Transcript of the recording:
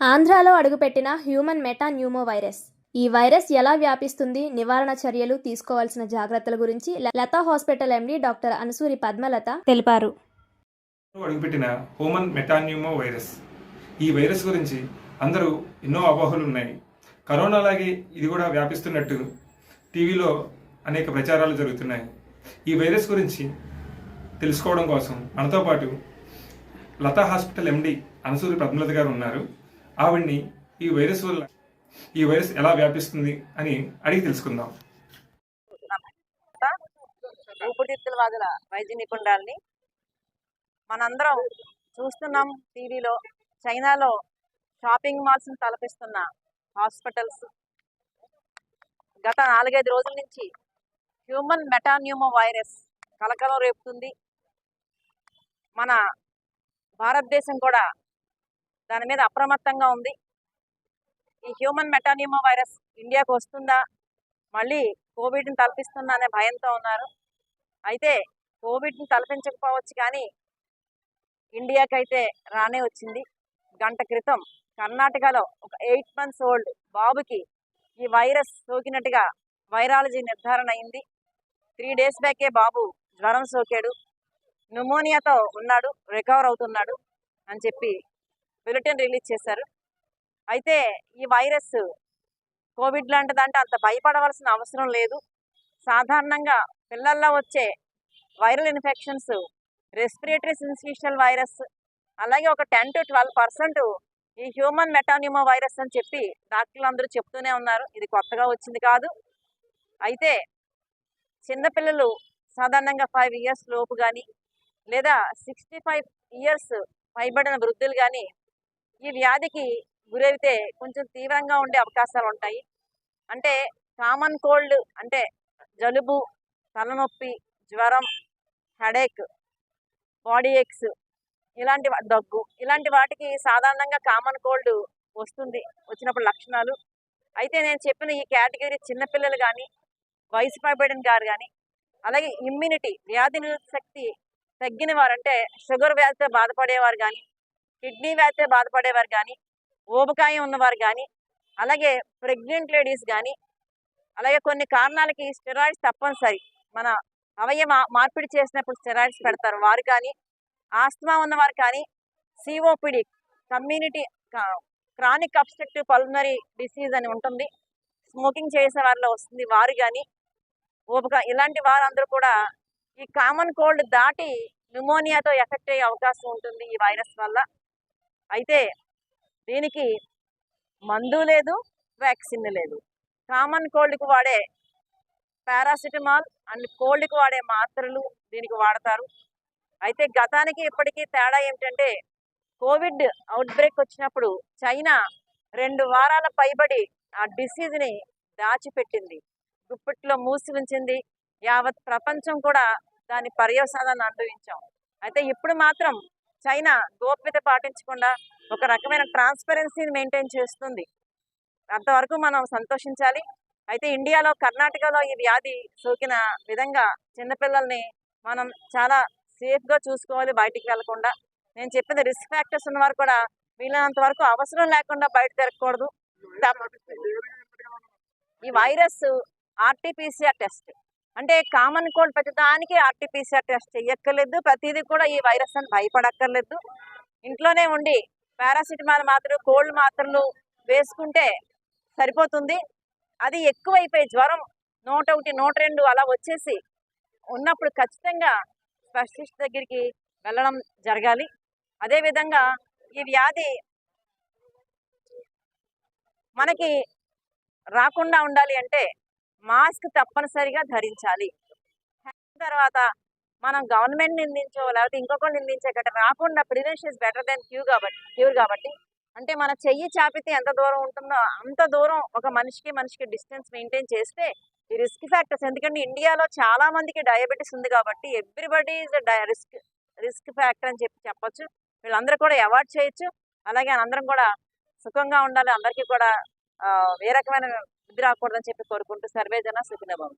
ఆంధ్రాలో అడుగుపెట్టిన human metapneumo virus ఈ వైరస్ ఎలా వ్యాపిస్తుంది? నివారణ చర్యలు తీసుకోవాల్సిన జాగ్రత్తల గురించి Latha hospital MD doctor Anusuri Padmalatha తెలిపారు. అడుగుపెట్టిన హ్యూమన్ మెటాన్యూమో వైరస్ ఈ వైరస్ గురించి అందరూ ఎన్నో అపోహలు ఉన్నాయి. కరోనా లాగే ఇది కూడా వ్యాపిస్తున్నట్టు టీవీలో అనేక ప్రచారాలు జరుగుతున్నాయి. ఈ వైరస్ గురించి తెలుసుకోవడం కోసం మనతో పాటు లతా హాస్పిటల్ ఎండి అనసూరి పద్మలత గారు ఉన్నారు. ఆవిడ్ని ఈ వైరస్ వల్ల ఈ వైరస్ ఎలా వ్యాపిస్తుంది అని అడిగి తెలుసుకుందాం. ఊపిరితిత్తుల వైద్య నిపుణురాల్ని మనందరం చూస్తున్నాం టీవీలో చైనాలో షాపింగ్ మాల్స్ తలపిస్తున్న హాస్పిటల్స్. గత నాలుగైదు రోజుల నుంచి హ్యూమన్ మెటాన్యూమో వైరస్ కలకలం రేపుతుంది. మన భారతదేశం కూడా దాని మీద అప్రమత్తంగా ఉంది. ఈ హ్యూమన్ మెటానిమో వైరస్ ఇండియాకు వస్తుందా? మళ్ళీ కోవిడ్ని తలపిస్తుందా అనే భయంతో ఉన్నారు. అయితే కోవిడ్ని తలపించకపోవచ్చు కానీ ఇండియాకైతే రానే వచ్చింది. గంట క్రితం కర్ణాటకలో ఒక ఎయిట్ మంత్స్ ఓల్డ్ బాబుకి ఈ వైరస్ సోకినట్టుగా వైరాలజీ నిర్ధారణ అయింది. త్రీ డేస్ బ్యాకే బాబు జ్వరం సోకాడు. న్యూమోనియాతో ఉన్నాడు రికవర్ అవుతున్నాడు అని చెప్పి బులెటిన్ రిలీజ్ చేశారు. అయితే ఈ వైరస్ కోవిడ్ లాంటిదంటే అంత భయపడవలసిన అవసరం లేదు. సాధారణంగా పిల్లల్లో వచ్చే viral infections respiratory syncytial virus అలాగే ఒక టెన్ టు ట్వెల్వ్ పర్సెంట్ ఈ హ్యూమన్ మెటానిమో వైరస్ అని చెప్పి డాక్టర్లు అందరూ చెప్తూనే ఉన్నారు. ఇది కొత్తగా వచ్చింది కాదు. అయితే చిన్నపిల్లలు సాధారణంగా ఫైవ్ ఇయర్స్ లోపు కానీ లేదా సిక్స్టీ ఫైవ్ ఇయర్స్ పైబడిన వృద్ధులు కానీ ఈ వ్యాధికి గురైతే కొంచెం తీవ్రంగా ఉండే అవకాశాలు ఉంటాయి. అంటే కామన్ కోల్డ్ అంటే జలుబు తలనొప్పి జ్వరం హెడేక్ బాడీ ఎక్స్ ఇలాంటి దగ్గు ఇలాంటి వాటికి సాధారణంగా కామన్ కోల్డ్ వస్తుంది. వచ్చినప్పుడు లక్షణాలు. అయితే నేను చెప్పిన ఈ కేటగిరీ చిన్నపిల్లలు కానీ వయసు పైబడిన గారు కానీ అలాగే ఇమ్యూనిటీ వ్యాధి నిరోధ శక్తి తగ్గిన వారంటే షుగర్ వ్యాధితో బాధపడేవారు కానీ కిడ్నీ వ్యాధితో బాధపడేవారు కానీ ఊబకాయం ఉన్నవారు కానీ అలాగే ప్రెగ్నెంట్ లేడీస్ కానీ అలాగే కొన్ని కారణాలకి స్టెరాయిడ్స్ తప్పనిసరి. మన అవయవ మార్పిడి చేసినప్పుడు స్టెరాయిడ్స్ పెడతారు. వారు కానీ ఆస్తమా ఉన్నవారు కానీ COPD community chronic obstructive pulmonary disease అని ఉంటుంది. స్మోకింగ్ చేసే వారిలో వస్తుంది. వారు కానీ ఊపక ఇలాంటి వారందరూ కూడా ఈ కామన్ కోల్డ్ దాటి న్యూమోనియాతో ఎఫెక్ట్ అయ్యే అవకాశం ఉంటుంది ఈ వైరస్ వల్ల. అయితే దీనికి మందు లేదు వ్యాక్సిన్ లేదు. కామన్ కోల్డ్కి వాడే పారాసిటమాల్ అండ్ కోల్డ్కి వాడే మాత్రలు దీనికి వాడతారు. అయితే గతానికి ఇప్పటికీ తేడా ఏమిటంటే కోవిడ్ అవుట్ బ్రేక్ వచ్చినప్పుడు చైనా రెండు వారాల పైబడి ఆ డిసీజ్ని దాచిపెట్టింది. గుప్పిట్లో మూసి ఉంచింది. యావత్ ప్రపంచం కూడా దాని పర్యవసానాన్ని అనుభవించాం. అయితే ఇప్పుడు మాత్రం చైనా గోప్యత పాటించకుండా ఒక రకమైన ట్రాన్స్పరెన్సీని మెయింటైన్ చేస్తుంది. అంతవరకు మనం సంతోషించాలి. అయితే ఇండియాలో కర్ణాటకలో ఈ వ్యాధి సోకిన విధంగా చిన్నపిల్లల్ని మనం చాలా సేఫ్గా చూసుకోవాలి బయటికి వెళ్ళకుండా. నేను చెప్పిన రిస్క్ ఫ్యాక్టర్స్ ఉన్నవారు కూడా వీలైనంత వరకు అవసరం లేకుండా బయట తిరగకూడదు. ఈ వైరస్ ఆర్టీపీసీఆర్ టెస్ట్ అంటే కామన్ కోల్డ్ ప్రతిదానికి ఆర్టీపీసీఆర్ టెస్ట్ చేయక్కర్లేదు ప్రతిదీ కూడా ఈ వైరస్ అని భయపడక్కర్లేదు. ఇంట్లోనే ఉండి పారాసిటమాల్ మాత్రలు కోల్డ్ మాత్రలు వేసుకుంటే సరిపోతుంది. అది ఎక్కువైపోయి జ్వరం నూట ఒకటి నూట రెండు అలా వచ్చేసి ఉన్నప్పుడు ఖచ్చితంగా స్పెషలిస్ట్ దగ్గరికి వెళ్ళడం జరగాలి. అదేవిధంగా ఈ వ్యాధి మనకి రాకుండా ఉండాలి అంటే మాస్క్ తప్పనిసరిగా ధరించాలి. తర్వాత మనం గవర్నమెంట్ నిందించో లేకపోతే ఇంకొకరు నిందించే గట్ట రాకుండా prevention is better than queue కాబట్టి క్యూర్ కాబట్టి అంటే మన చెయ్యి చాపితే ఎంత దూరం ఉంటుందో అంత దూరం ఒక మనిషికి మనిషికి డిస్టెన్స్ మెయింటైన్ చేస్తే ఈ రిస్క్ ఫ్యాక్టర్స్ ఎందుకంటే ఇండియాలో చాలా మందికి డయాబెటీస్ ఉంది కాబట్టి everybody is risk risk factor అని చెప్పి చెప్పొచ్చు. వీళ్ళందరూ కూడా అవాయిడ్ చేయొచ్చు. అలాగే అందరం కూడా సుఖంగా ఉండాలి. అందరికీ కూడా ఏ రకమైన ఇది రాకూడదని చెప్పి కోరుకుంటూ సర్వేజన సుఖినభవం